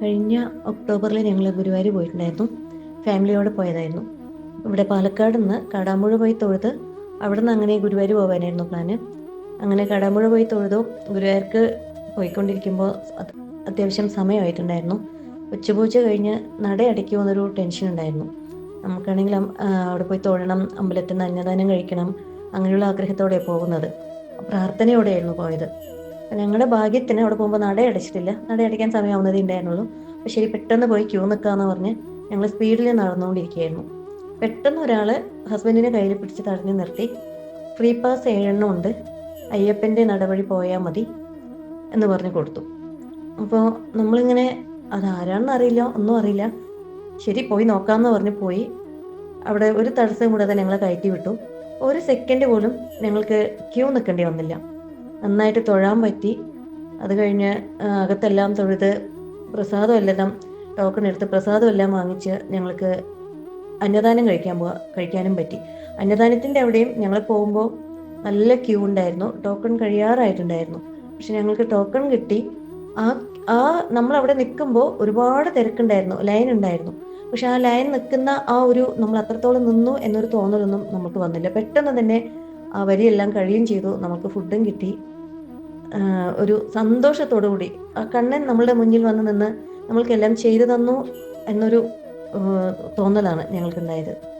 കഴിഞ്ഞ ഒക്ടോബറിൽ ഞങ്ങൾ ഗുരുവായൂർ പോയിട്ടുണ്ടായിരുന്നു. ഫാമിലിയോടെ പോയതായിരുന്നു. ഇവിടെ പാലക്കാട് നിന്ന് കാടാമ്പുഴ പോയി തൊഴുത് അവിടെ നിന്ന് അങ്ങനെ ഗുരുവായൂർ പോകാനായിരുന്നു പ്ലാന്. അങ്ങനെ കാടാമ്പുഴ പോയി തൊഴുതു. ഗുരുവായൂർക്ക് പോയിക്കൊണ്ടിരിക്കുമ്പോൾ അത് അത്യാവശ്യം സമയമായിട്ടുണ്ടായിരുന്നു. ഉച്ചപൂച്ച കഴിഞ്ഞ് നട അടയ്ക്കുമെന്നൊരു ടെൻഷൻ ഉണ്ടായിരുന്നു. നമുക്കാണെങ്കിൽ അവിടെ പോയി തൊഴണം അമ്പലത്തിൽ നിന്ന് അന്നദാനം കഴിക്കണം അങ്ങനെയുള്ള ആഗ്രഹത്തോടെ പോകുന്നത്. പ്രാർത്ഥനയോടെയായിരുന്നു പോയത്. ഞങ്ങളുടെ ഭാഗ്യത്തിന് അവിടെ പോകുമ്പോൾ നട അടച്ചിട്ടില്ല. നട അടയ്ക്കാൻ സമയമാവുന്നതേ ഉണ്ടായിരുന്നുള്ളൂ. അപ്പോൾ ശരി പെട്ടെന്ന് പോയി ക്യൂ നിൽക്കാന്ന് പറഞ്ഞ് ഞങ്ങൾ സ്പീഡിൽ നടന്നുകൊണ്ടിരിക്കുകയായിരുന്നു പെട്ടെന്ന് ഒരാൾ ഹസ്ബൻഡിനെ കയ്യിൽ പിടിച്ച് തടഞ്ഞു നിർത്തി. ഫ്രീ പാസ് ഏഴെണ്ണം ഉണ്ട്. അയ്യപ്പന്റെ നടപടി പോയാൽ മതി എന്ന് പറഞ്ഞു കൊടുത്തു. അപ്പോൾ നമ്മളിങ്ങനെ അതാരാണെന്ന് അറിയില്ല ഒന്നും അറിയില്ല. ശരി പോയി നോക്കാമെന്ന് പറഞ്ഞ് പോയി. അവിടെ ഒരു തടസ്സം കൂടാതെ ഞങ്ങളെ കയറ്റി വിട്ടു. ഒരു സെക്കൻഡ് പോലും ഞങ്ങൾക്ക് ക്യൂ നിൽക്കേണ്ടി വന്നില്ല. നന്നായിട്ട് തൊഴാൻ പറ്റി. അത് കഴിഞ്ഞ് അകത്തെല്ലാം തൊഴുത് പ്രസാദം എല്ലാം ടോക്കൺ എടുത്ത് പ്രസാദം എല്ലാം വാങ്ങിച്ച് ഞങ്ങൾക്ക് അന്നദാനം കഴിക്കാൻ പോവാ കഴിക്കാനും പറ്റി. അന്നദാനത്തിന്റെ അവിടെയും ഞങ്ങൾ പോകുമ്പോൾ നല്ല ക്യൂ ഉണ്ടായിരുന്നു. ടോക്കൺ കഴിയാറായിട്ടുണ്ടായിരുന്നു. പക്ഷെ ഞങ്ങൾക്ക് ടോക്കൺ കിട്ടി. ആ ആ നമ്മൾ അവിടെ നിൽക്കുമ്പോൾ ഒരുപാട് തിരക്കുണ്ടായിരുന്നു ലൈൻ ഉണ്ടായിരുന്നു. പക്ഷെ ആ ലൈൻ നിൽക്കുന്ന ആ ഒരു നമ്മൾ അത്രത്തോളം നിന്നു എന്നൊരു തോന്നലൊന്നും നമുക്ക് വന്നില്ല. പെട്ടെന്ന് തന്നെ ആ വരിയെല്ലാം കഴിയും ചെയ്തു. നമുക്ക് ഫുഡും കിട്ടി. ഒരു സന്തോഷത്തോടു കൂടി ആ കണ്ണൻ നമ്മളുടെ മുന്നിൽ വന്ന് നിന്ന് നമ്മൾക്കെല്ലാം ചെയ്തു തന്നു എന്നൊരു തോന്നലാണ് ഞങ്ങൾക്കുണ്ടായത്.